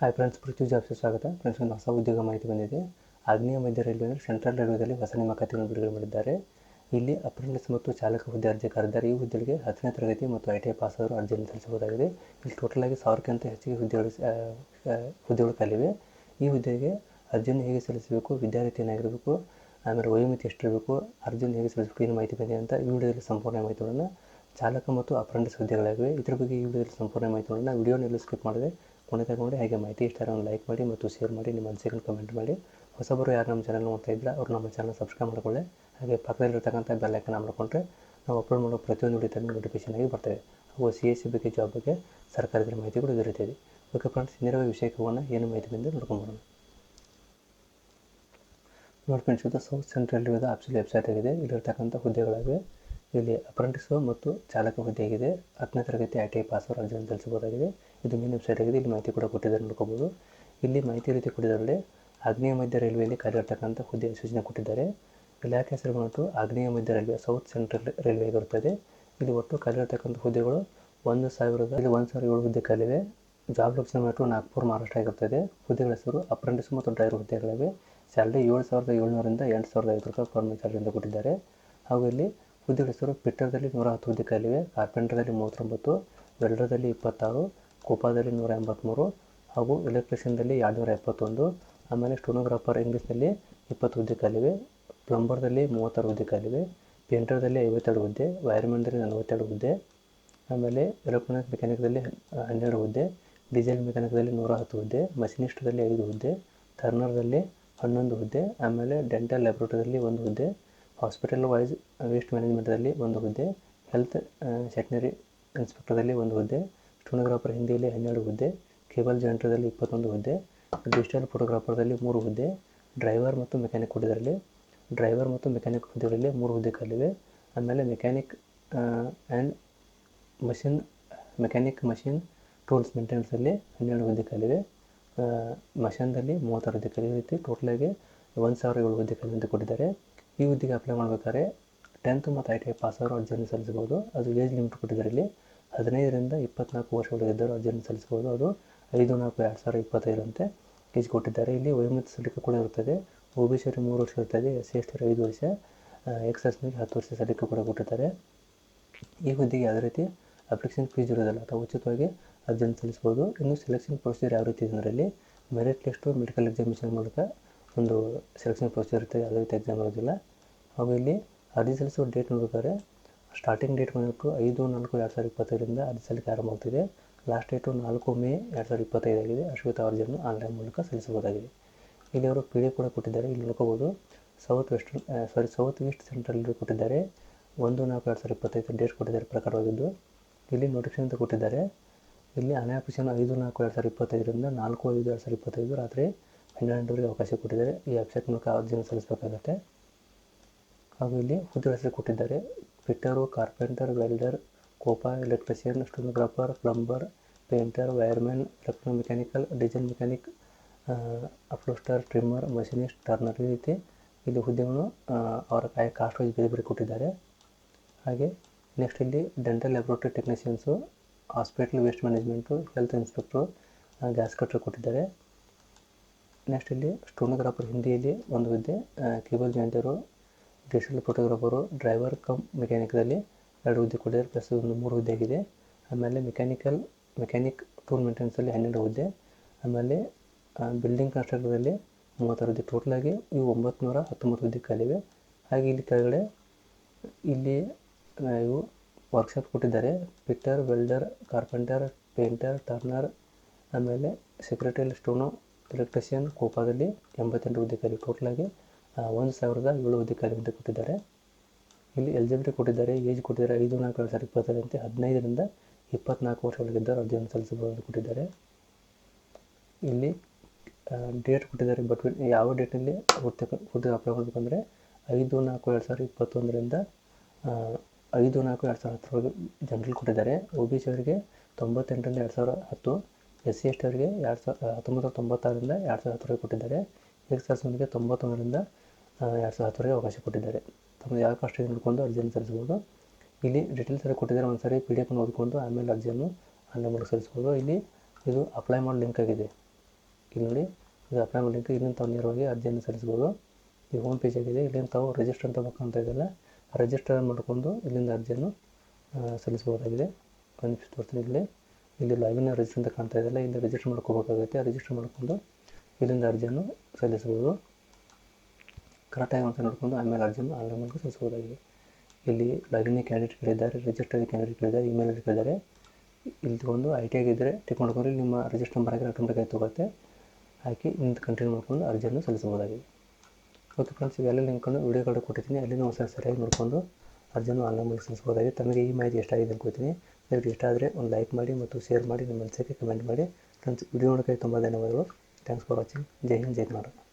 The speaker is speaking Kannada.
ಹಾಯ್ ಫ್ರೆಂಡ್ಸ್ ಪೃಥ್ವಿ ಜಾಬ್ಸ್ ಸ್ವಾಗತ. ಫ್ರೆಂಡ್ಸ್ ಒಂದು ಹೊಸ ಉದ್ಯೋಗ ಮಾಹಿತಿ ಬಂದಿದೆ. ಆಗ್ನೇಯ ಮಧ್ಯ ರೈಲ್ವೆ ಸೆಂಟ್ರಲ್ ರೈಲ್ವೆದಲ್ಲಿ ಹೊಸ ನೇಮಕಾತಿಯನ್ನು ಬಿಡುಗಡೆ ಮಾಡಿದ್ದಾರೆ. ಇಲ್ಲಿ ಅಪ್ರೆಂಟಿಸ್ ಮತ್ತು ಚಾಲಕ ಹುದ್ದೆ ಅರ್ಜಿ ಕರೆದಿದ್ದಾರೆ ಈ ಹುದ್ದೆಗೆ ಹತ್ತನೇ ತರಗತಿ ಮತ್ತು ಐ ಟಿ ಐ ಪಾಸ್ ಆದವರು ಅರ್ಜಿಯನ್ನು ಸಲ್ಲಿಸಬಹುದಾಗಿದೆ. ಇಲ್ಲಿ ಟೋಟಲ್ ಆಗಿ ಸಾವಿರಕ್ಕಿಂತ ಹೆಚ್ಚಿಗೆ ಹುದ್ದೆಗಳು ಹುದ್ದೆಗಳು ಕಲಿವೆ ಈ ಹುದ್ದೆಗೆ ಅರ್ಜಿಯನ್ನು ಹೇಗೆ ಸಲ್ಲಿಸಬೇಕು, ವಿದ್ಯಾರ್ಥಿ ಏನಾಗಿರಬೇಕು ಆಮೇಲೆ ವಯೋಮಿತಿ ಎಷ್ಟಿರಬೇಕು, ಅರ್ಜಿಯನ್ನು ಹೇಗೆ ಸಲ್ಲಿಸಬೇಕು, ಏನು ಮಾಹಿತಿ ಬಂದಿದೆ ಅಂತ ಈ ವಿಡಿಯೋದಲ್ಲಿ ಸಂಪೂರ್ಣ ಮಾಹಿತಿಗಳನ್ನು ಚಾಲಕ ಮತ್ತು ಅಪ್ರೆಂಟಿಸ್ ಹುದ್ದೆಗಳಾಗಿವೆ. ಇದ್ರ ಬಗ್ಗೆ ಈ ವಿಡಿಯೋದಲ್ಲಿ ಸಂಪೂರ್ಣ ಮಾಹಿತಿಗಳನ್ನು ವಿಡಿಯೋನೆಲ್ಲೂ ಸ್ಕಿಪ್ ಮಾಡಿದೆ ಕೊನೆ ತಗೊಂಡು ಹಾಗೆ ಮಾಹಿತಿ ಇಷ್ಟ ಒಂದು ಲೈಕ್ ಮಾಡಿ ಮತ್ತು ಶೇರ್ ಮಾಡಿ, ನಿಮ್ಮ ಅನಿಸಿಕೆ ಕಮೆಂಟ್ ಮಾಡಿ. ಹೊಸಬರು ಯಾರು ನಮ್ಮ ಚಾನಲ್ ನೋಡ್ತಾ ಇದ್ದರೆ, ಅವ್ರು ನಮ್ಮ ಚಾನಲ್ ಸಬ್ಸ್ಕ್ರೈಬ್ ಮಾಡಿಕೊಳ್ಳಿ. ಹಾಗೆ ಪಕ್ಕದಲ್ಲಿರ್ತಕ್ಕಂಥ ಬೆಲ್ ಮಾಡಿಕೊಂಡ್ರೆ ನಾವು ಅಪ್ಲೋಡ್ ಮಾಡೋ ಪ್ರತಿಯೊಂದು ವಿಡಿಯೋ ನೋಟಿಫಿಕೇಶನ್ ಆಗಿ ಬರ್ತವೆ ಹಾಗೂ ಸಿ ಎಸ್ ಸಿ ಬಗ್ಗೆ ಜಾಬ್ ಬಗ್ಗೆ ಸರ್ಕಾರದ ಮಾಹಿತಿ ಕೂಡ ದೊರೆತಿದೆ ಓಕೆ ಫ್ರೆಂಡ್ಸ್ ನೇರವಾಗಿ ವಿಷಯಕ್ಕೆ ಏನು ಮಾಹಿತಿ ಬಂದು ನೋಡ್ಕೊಂಬರೋಣ ನೋಡಿ ಫ್ರೆಂಡ್ಸ್ ಇದು ಸೌತ್ ಸೆಂಟ್ರಲ್ ಆಫೀಸಿಯಲ್ ವೆಬ್ಸೈಟ್ ಆಗಿದೆ. ಇಲ್ಲಿರ್ತಕ್ಕಂಥ ಹುದ್ದೆಗಳಾಗಿವೆ. ಇಲ್ಲಿ ಅಪ್ರೆಂಟಿಸು ಮತ್ತು ಚಾಲಕ ಹುದ್ದೆ ಆಗಿದೆ. ಹತ್ತನೇ ತರಗತಿ ಐ ಟಿ ಐ ಪಾಸ್ ಅರ್ಜಿ ಅರ್ಜಿಯನ್ನು ಸಲ್ಲಿಸಬಹುದಾಗಿದೆ ಇದು ಮೇನ್ ವೆಬ್ಸೈಟ್ ಆಗಿದೆ. ಇಲ್ಲಿ ಮಾಹಿತಿ ಕೂಡ ಕೊಟ್ಟಿದ್ದಾರೆ ನೋಡ್ಕೋಬೋದು. ಇಲ್ಲಿ ಮಾಹಿತಿ ರೀತಿ ಕೊಟ್ಟಿದ್ದಾರೆ ಆಗ್ನೇಯ ಮಧ್ಯ ರೈಲ್ವೆಯಲ್ಲಿ ಕಾರ್ಯರ್ತಕ್ಕಂಥ ಹುದ್ದೆ ಸೂಚನೆ ಕೊಟ್ಟಿದ್ದಾರೆ. ಇಲಾಖೆ ಹೆಸರು ಬಂದು ಆಗ್ನೇಯ ಮಧ್ಯ ರೈಲ್ವೆ ಸೌತ್ ಸೆಂಟ್ರಲ್ ರೈಲ್ವೆ ಆಗಿರುತ್ತದೆ ಇಲ್ಲಿ ಒಟ್ಟು ಖಾಲಿರ್ತಕ್ಕಂಥ ಹುದ್ದೆಗಳು ಒಂದು ಸಾವಿರದ, ಇಲ್ಲಿ ಒಂದು ಸಾವಿರ ಏಳು ಹುದ್ದೆ ಖಾಲಿವೆ ಜಾಬ್ ಲೊಕೇಶನ್ ಮತ್ತು ನಾಗ್ಪುರ್, ಮಹಾರಾಷ್ಟ್ರ ಆಗಿರ್ತದೆ. ಹುದ್ದೆಗಳ ಹೆಸರು ಅಪ್ರೆಂಟಿಸ್ ಮತ್ತು ಡ್ರೈವರ್ ಹುದ್ದೆಗಳಿವೆ. ಸ್ಯಾಲ್ರಿ ಏಳು ಸಾವಿರದ ಏಳ್ನೂರಿಂದ ಎಂಟು ಸಾವಿರದ ಐವತ್ತು ರೂಪಾಯಿ ಪರ್ಮನೆಂಟ್ ಸ್ಯಾಲ್ರಿಯಿಂದ ಕೊಟ್ಟಿದ್ದಾರೆ. ಹಾಗೂ ಇಲ್ಲಿ ಹುದ್ದೆಗಳ ಹೆಸರು ಪಿಟ್ಟರ್ದಲ್ಲಿ ನೂರ ಹತ್ತು ಹುದ್ದೆ ಖಾಲಿವೆ ಕಾರ್ಪೆಂಟರ್ದಲ್ಲಿ ಮೂವತ್ತೊಂಬತ್ತು, ವೆಲ್ಡರ್ದಲ್ಲಿ ಇಪ್ಪತ್ತಾರು, ಕೋಪಾದಲ್ಲಿ ನೂರ ಎಂಬತ್ತ್ಮೂರು ಹಾಗೂ ಎಲೆಕ್ಟ್ರಿಷಿಯನ್ದಲ್ಲಿ ಎರಡುನೂರ ಎಪ್ಪತ್ತೊಂದು. ಆಮೇಲೆ ಸ್ಟೋನೋಗ್ರಾಫರ್ ಇಂಗ್ಲೀಷ್ನಲ್ಲಿ ಇಪ್ಪತ್ತು ಹುದ್ದೆ ಖಾಲಿವೆ ಪ್ಲಂಬರ್ದಲ್ಲಿ ಮೂವತ್ತಾರು ಹುದ್ದೆ ಖಾಲಿವೆ ಪೇಂಟರ್ದಲ್ಲಿ ಐವತ್ತೆರಡು ಹುದ್ದೆ ವೈರ್ಮನ್ದಲ್ಲಿ ನಲವತ್ತೆರಡು ಹುದ್ದೆ. ಆಮೇಲೆ ಎಲೆಕ್ಟ್ರಾನಿಕ್ ಮೆಕ್ಯಾನಿಕ್ದಲ್ಲಿ ಹನ್ನೆರಡು ಹುದ್ದೆ, ಡೀಸೆಲ್ ಮೆಕ್ಯಾನಿಕ್ದಲ್ಲಿ ನೂರ ಹತ್ತು ಹುದ್ದೆ ಮಷಿನಿಸ್ಟ್ದಲ್ಲಿ ಐದು ಹುದ್ದೆ ಟರ್ನರ್ದಲ್ಲಿ ಹನ್ನೊಂದು ಹುದ್ದೆ, ಆಮೇಲೆ ಡೆಂಟಲ್ ಲ್ಯಾಬ್ರೋಟರಿಯಲ್ಲಿ ಒಂದು ಹುದ್ದೆ ಹಾಸ್ಪಿಟಲ್ ವೈಸ್ ವೇಸ್ಟ್ ಮ್ಯಾನೇಜ್ಮೆಂಟಲ್ಲಿ ಒಂದು ಹುದ್ದೆ ಹೆಲ್ತ್ ಸೆಟ್ನರಿ ಇನ್ಸ್ಪೆಕ್ಟರ್ದಲ್ಲಿ ಒಂದು ಹುದ್ದೆ ಸ್ಟೋನೋಗ್ರಾಫರ್ ಹಿಂದಿಯಲ್ಲಿ ಹನ್ನೆರಡು ಹುದ್ದೆ, ಕೇಬಲ್ ಜಾಯಿಂಟ್ರದಲ್ಲಿ ಇಪ್ಪತ್ತೊಂದು ಹುದ್ದೆ ಡಿಜಿಟಲ್ ಫೋಟೋಗ್ರಾಫರ್ದಲ್ಲಿ ಮೂರು ಹುದ್ದೆ ಡ್ರೈವರ್ ಮತ್ತು ಮೆಕ್ಯಾನಿಕ್ ಹುದ್ದೆಗಳಲ್ಲಿ ಡ್ರೈವರ್ ಮತ್ತು ಮೆಕ್ಯಾನಿಕ್ ಹುದ್ದೆಗಳಲ್ಲಿ ಮೂರು ಹುದ್ದೆ ಖಾಲಿವೆ ಆಮೇಲೆ mechanic and machine mechanic machine tools ಮೇಂಟೆನೆನ್ಸಲ್ಲಿ ಹನ್ನೆರಡು ಹುದ್ದೆ ಖಾಲಿವೆ ಮಷನ್ದಲ್ಲಿ ಮೂವತ್ತಾರು ಹುದ್ದೆ ಖಾಲಿ ರೀತಿ ಟೋಟಲಾಗಿ ಒಂದು ಸಾವಿರ ಏಳು ಹುದ್ದೆ ಅಂತ ಕೊಟ್ಟಿದ್ದಾರೆ. ಈ ಹುದ್ದೆಗೆ ಅಪ್ಲೈ ಮಾಡ್ಬೇಕಾದ್ರೆ ಟೆಂತ್ ಮತ್ತು ಐ ಟಿ ಐ ಪಾಸ್ ಅವರು ಅರ್ಜಿಯನ್ನು ಸಲ್ಲಿಸಬಹುದು. ಅದು ಏಜ್ ಲಿಮಿಟ್ ಕೊಟ್ಟಿದ್ದಾರೆ ಇಲ್ಲಿ ಹದಿನೈದರಿಂದ ಇಪ್ಪತ್ನಾಲ್ಕು ವರ್ಷ ಒಳಗಿದ್ದರು ಅರ್ಜಿಯನ್ನು ಸಲ್ಲಿಸ್ಬೋದು ಅದು ಐದು, ನಾಲ್ಕು, ಎರಡು ಸಾವಿರ ಇಪ್ಪತ್ತೈದರಂತೆ ಏಜ್ ಕೊಟ್ಟಿದ್ದಾರೆ. ಇಲ್ಲಿ ವಯೋಮಿತಿ ಸಲ್ಲಿಕೆ ಕೂಡ ಇರುತ್ತದೆ. ಒ ಬಿ ಸಿ ಮೂರು ವರ್ಷ ಇರ್ತದೆ. ಎಸ್ ಸಿ ಎಸ್ ಟಿ ಐದು ವರ್ಷ ಎಕ್ಸ್ ಎಸ್ನಿಗೆ ಹತ್ತು ವರ್ಷ ಸಲಿಕೆ ಕೂಡ ಕೊಟ್ಟಿದ್ದಾರೆ. ಈ ಹುದ್ದೆಗೆ ಯಾವುದೇ ರೀತಿ ಅಪ್ಲಿಕೇಶನ್ ಫೀಸ್ ಇರೋದಿಲ್ಲ ಅಥವಾ ಉಚಿತವಾಗಿ ಅರ್ಜಿಯನ್ನು ಸಲ್ಲಿಸ್ಬೋದು ಇನ್ನು ಸೆಲೆಕ್ಷನ್ ಪ್ರೊಸೀಜರ್ ಯಾವ ರೀತಿ ಇದೆ ಅದರಲ್ಲಿ ಮೆರಿಟ್ ಲಿಸ್ಟು ಮೆಡಿಕಲ್ ಎಕ್ಸಾಮಿನೇಷನ್ ಮೂಲಕ ಒಂದು ಸೆಲೆಕ್ಷನ್ ಪ್ರೊಸೀಜರ್ ಇರ್ತದೆ ಯಾವುದೇ ರೀತಿ ಎಕ್ಸಾಮ್ ಇರೋದಿಲ್ಲ ಹಾಗೂ ಇಲ್ಲಿ ಅರ್ಜಿ ಸಲ್ಲಿಸುವ ಡೇಟ್ ನೋಡ್ಬೇಕಾದ್ರೆ ಸ್ಟಾರ್ಟಿಂಗ್ ಡೇಟ್ ಬಂದ್ಬಿಟ್ಟು ಐದು, ನಾಲ್ಕು, ಎರಡು ಸಾವಿರದ ಇಪ್ಪತ್ತೈದರಿಂದ ಅರ್ಜಿ ಸಲ್ಲಿಕೆ ಆರಂಭ ಆಗ್ತಿದೆ. ಲಾಸ್ಟ್ ಡೇಟು ನಾಲ್ಕು ಮೇ ಎರಡು ಸಾವಿರದ ಇಪ್ಪತ್ತೈದಾಗಿದೆ ಅಶ್ವಿತ ಅರ್ಜಿಯನ್ನು ಆನ್ಲೈನ್ ಮೂಲಕ ಸಲ್ಲಿಸಬಹುದಾಗಿದೆ. ಇಲ್ಲಿ ಅವರು ಪಿ ಡಿ ಕೂಡ ಕೊಟ್ಟಿದ್ದಾರೆ. ಇಲ್ಲಿ ನೋಡ್ಕೋಬೋದು. South western sorry south east ಸೆಂಟ್ರಲ್ಲಿ ಕೊಟ್ಟಿದ್ದಾರೆ. ಒಂದು, ನಾಲ್ಕು, ಎರಡು ಸಾವಿರದ ಇಪ್ಪತ್ತೈದು ಡೇಟ್ ಕೊಟ್ಟಿದ್ದಾರೆ ಪ್ರಕಾರವಾಗಿದ್ದು. ಇಲ್ಲಿ ನೋಟಿಫಿಕೇಶನ್ ಅಂತ ಕೊಟ್ಟಿದ್ದಾರೆ. ಇಲ್ಲಿ ಅನಾಪ್ಲಿಕೇಶನ್ ಐದು, ನಾಲ್ಕು, ಎರಡು ಸಾವಿರದ ಇಪ್ಪತ್ತೈದರಿಂದ ನಾಲ್ಕು, ಐದು, ಎರಡು ಸಾವಿರದ ಇಪ್ಪತ್ತೈದು ರಾತ್ರಿ ಹನ್ನೆರಡು ಗಂಟೆವರೆಗೆ ಅವಕಾಶ ಕೊಟ್ಟಿದ್ದಾರೆ. ಈ ವೆಬ್ಸೈಟ್ ಮೂಲಕ ಅರ್ಜಿಯನ್ನು ಸಲ್ಲಿಸಬೇಕಾಗುತ್ತೆ ಹಾಗೂ ಇಲ್ಲಿ ಹುದ್ದೆ ಹೆಸರು ಕೊಟ್ಟಿದ್ದಾರೆ. Fitter, carpenter, welder, COPA, electrician, stenographer, plumber, painter wireman electro mechanical diesel mechanic upholsterer, trimmer, machinist, turner ಈ ರೀತಿ ಇಲ್ಲಿ ಹುದ್ದೆಗಳು ಅವರ ಕಾಯಿ, ಕಾಸ್ಟ್ ವೈಸ್ ಬೇರೆ ಬೇರೆ ಕೊಟ್ಟಿದ್ದಾರೆ. ಹಾಗೆ ನೆಕ್ಸ್ಟ್ ಇಲ್ಲಿ dental laboratory technicians, hospital waste management, health inspector gas cutter ಕೊಟ್ಟಿದ್ದಾರೆ. ನೆಕ್ಸ್ಟ್ ಇಲ್ಲಿ ಸ್ಟೋನೋಗ್ರಾಫರ್ ಹಿಂದಿಯಲ್ಲಿ ಒಂದು ಹುದ್ದೆ cable jointer digital photographer, driver cum ಮೆಕ್ಯಾನಿಕ್ದಲ್ಲಿ ಎರಡು ಹುದ್ದೆ ಕೊಟ್ಟಿದ್ದಾರೆ, ಪ್ಲಸ್ ಒಂದು ಮೂರು ಹುದ್ದೆ ಆಗಿದೆ. ಆಮೇಲೆ ಮೆಕ್ಯಾನಿಕಲ್, ಮೆಕ್ಯಾನಿಕ್ ಟೂಲ್ ಮೇಂಟೆನೆನ್ಸಲ್ಲಿ ಹನ್ನೆರಡು ಹುದ್ದೆ. ಆಮೇಲೆ ಬಿಲ್ಡಿಂಗ್ ಕನ್ಸ್ಟ್ರಕ್ಟರ್ದಲ್ಲಿ ಮೂವತ್ತಾರು ಹುದ್ದೆ ಟೋಟಲಾಗಿ ಇವು ಒಂಬತ್ತು ನೂರ ಹತ್ತೊಂಬತ್ತು ಹುದ್ದೆ ಕಾಲಿವೆ. ಹಾಗೆ ಇಲ್ಲಿ ಕೆಳಗಡೆ ಇಲ್ಲಿ ಇವು ವರ್ಕ್ಶಾಪ್ ಕೊಟ್ಟಿದ್ದಾರೆ. Fitter welder carpenter painter turner ಆಮೇಲೆ ಸೆಕ್ರೆಟರಿಯಲ್ ಸ್ಟೋನು ಎಲೆಕ್ಟ್ರಿಷಿಯನ್ ಕೋಪಾದಲ್ಲಿ ಎಂಬತ್ತೆಂಟು ಹುದ್ದೆ ಖಾಲಿ ಟೋಟಲಾಗಿ ಒಂದು ಸಾವಿರದ ಏಳು ಹುದ್ದೆ ಖಾಲಿ ಅಂತ ಕೊಟ್ಟಿದ್ದಾರೆ. ಇಲ್ಲಿ ಎಲಿಜಿಬಿಲಿಟಿ ಕೊಟ್ಟಿದ್ದಾರೆ ಏಜ್ ಕೊಟ್ಟಿದ್ದಾರೆ ಐದು, ನಾಲ್ಕು ಎರಡು ಸಾವಿರದ ಇಪ್ಪತ್ತರಂತೆ ಹದಿನೈದರಿಂದ ಇಪ್ಪತ್ನಾಲ್ಕು ವರ್ಷ ಒಳಗಿದ್ದರು ಅರ್ಜಿಯನ್ನು ಸಲ್ಲಿಸಬಹುದು ಕೊಟ್ಟಿದ್ದಾರೆ. ಇಲ್ಲಿ ಡೇಟ್ ಕೊಟ್ಟಿದ್ದಾರೆ ಬಟ್ ಯಾವ ಡೇಟಲ್ಲಿ ಹುದ್ದೆ ಹುದ್ದೆ ಅಪ್ಲೈ ಮಾಡಬೇಕಂದ್ರೆ ಐದು, ನಾಲ್ಕು ಎರಡು ಸಾವಿರದ ಇಪ್ಪತ್ತೊಂದರಿಂದ ಐದು, ನಾಲ್ಕು ಎರಡು ಸಾವಿರದ ಹತ್ತರವರೆಗೆ ಜನರಲ್ ಕೊಟ್ಟಿದ್ದಾರೆ. ಒ ಬಿ ಸಿ ಅವರಿಗೆ ತೊಂಬತ್ತೆಂಟರಿಂದ ಎರಡು ಸಾವಿರ ಹತ್ತು ಎಸ್ ಸಿ ಎಸ್ ಟಿ ಅವರಿಗೆ ಎರಡು ಸಾವಿರ ಹತ್ತೊಂಬತ್ತು ತೊಂಬತ್ತಾರರಿಂದ ಎರಡು ಸಾವಿರದ ಹತ್ತರವರೆಗೆ ಕೊಟ್ಟಿದ್ದಾರೆ. ಎಕ್ಸ್ ಅವರಿಗೆ ತೊಂಬತ್ತೊಂದರಿಂದ ಎರಡು ಸಾವಿರದ ಹತ್ತರವರೆಗೆ ಅವಕಾಶ ಕೊಟ್ಟಿದ್ದಾರೆ. ತಮ್ಮ ಯಾವ ಕಾಸ್ಟ್ ನೋಡಿಕೊಂಡು ಅರ್ಜಿಯನ್ನು ಸಲ್ಲಿಸ್ಬೋದು ಇಲ್ಲಿ ಡೀಟೇಲ್ಸ್ ಎಲ್ಲ ಕೊಟ್ಟಿದ್ದಾರೆ ಒಂದು ಸಾರಿ ಪಿ ಡಿ ಎಫ್ ಓದ್ಕೊಂಡು ಆಮೇಲೆ ಅರ್ಜಿಯನ್ನು ಆನ್ಲೈನ್ ಮೂಲಕ ಸಲ್ಲಿಸ್ಬೋದು ಇಲ್ಲಿ ಇದು ಅಪ್ಲೈ ಮಾಡೋ ಲಿಂಕ್ ಆಗಿದೆ. ಇಲ್ಲಿ ನೋಡಿ, ಇದು ಅಪ್ಲೈ ಮಾಡೋ ಲಿಂಕ್ ಇಲ್ಲಿಂದ ತಾವು ನೇರವಾಗಿ ಅರ್ಜಿಯನ್ನು ಸಲ್ಲಿಸ್ಬೋದು ಈ ಹೋಮ್ ಪೇಜ್ ಆಗಿದೆ. ಇಲ್ಲಿಂದ ತಾವು ರಿಜಿಸ್ಟರ್ ಅಂತ ಬೇಕಂತ ಇದೆಲ್ಲ ರಿಜಿಸ್ಟರ್ ಮಾಡ್ಕೊಂಡು ಇಲ್ಲಿಂದ ಅರ್ಜಿಯನ್ನು ಸಲ್ಲಿಸ್ಬೋದಾಗಿದೆ ಒಂದು ನಿಮಿಷ ತೋರಿಸ್ತೀನಿ ಇಲ್ಲಿ. ಇಲ್ಲಿ ಲಾಗಿನ್ ರಿಜಿಸ್ಟರ್ ಅಂತ ಕಾಣ್ತಾ ಇದೆಯಲ್ಲ ಇಲ್ಲಿ ರಿಜಿಸ್ಟರ್ ಮಾಡ್ಕೋಬೇಕಾಗುತ್ತೆ ರಿಜಿಸ್ಟರ್ ಮಾಡ್ಕೊಂಡು ಇಲ್ಲಿಂದ ಅರ್ಜಿಯನ್ನು ಸಲ್ಲಿಸ್ಬೋದು ಕರೆಕ್ಟಾಗಿ ಅಂತ ನೋಡಿಕೊಂಡು ಆಮೇಲೆ ಅರ್ಜಿಯನ್ನು ಆನ್ಲೈನ್ ಮೂಲಕ ಸಲ್ಲಿಸ್ಬೋದಾಗಿದೆ ಇಲ್ಲಿ ಲಾಗಿನ್ ಕ್ಯಾಂಡಿಡೇಟ್ ಕೇಳಿದ್ದಾರೆ ರಿಜಿಸ್ಟರ್ ಕ್ಯಾಂಡಿಡೇಟ್ ಕೇಳಿದ್ದಾರೆ ಇಮೇಲ್ ಕೇಳಿದ್ದಾರೆ ಇಲ್ಲಿ ತಗೊಂಡು ಐ ಟಿ ಆಗಿದ್ದರೆ ಟಿಕ್ ಮಾಡ್ಕೊಂಡು ನಿಮ್ಮ ರಿಜಿಸ್ಟರ್ ನಂಬರ್ ಆಟೋಮೆಟಿಕ್ ಆಗಿ ತಗೊಳುತ್ತೆ ಹಾಕಿ ಇಂತ ಕಂಟಿನ್ಯೂ ಮಾಡ್ಕೊಂಡು ಅರ್ಜಿಯನ್ನು ಸಲ್ಲಿಸಬಹುದಾಗಿದೆ. ಓಕೆ ಫ್ರೆಂಡ್ಸ್ ಇವೆಲ್ಲ ಲಿಂಕನ್ನು ವೀಡಿಯೋಗಳು ಕೊಟ್ಟಿದ್ದೀನಿ. ಅಲ್ಲಿನ ಹೊಸ ಸರಿಯಾಗಿ ನೋಡಿಕೊಂಡು ಅರ್ಜಿಯನ್ನು ಆನ್ಲೈನ್ ಮೂಲಕ ಸಲ್ಲಿಸಬಹುದಾಗಿದೆ. ತಮಗೆ ಈ ಮಾಹಿತಿ ಎಷ್ಟಾಗಿದೆ ಆಗಿದೆ ದಯವಿಟ್ಟು ಇಷ್ಟ ಆದರೆ ಒಂದು ಲೈಕ್ ಮಾಡಿ ಮತ್ತು ಶೇರ್ ಮಾಡಿ ನಿಮ್ಮ ಅನಿಸಿಕೆ ಕಮೆಂಟ್ ಮಾಡಿ. ಫ್ರೆಂಡ್ಸ್ ವಿಡಿಯೋ ನೋಡೋಕ್ಕೆ ತುಂಬ ಧನ್ಯವಾದಗಳು. ಥ್ಯಾಂಕ್ಸ್ ಫಾರ್ ವಾಚಿಂಗ್ ಜೈ ಹಿಂದ್, ಜೈ ಕರ್ನಾಟಕ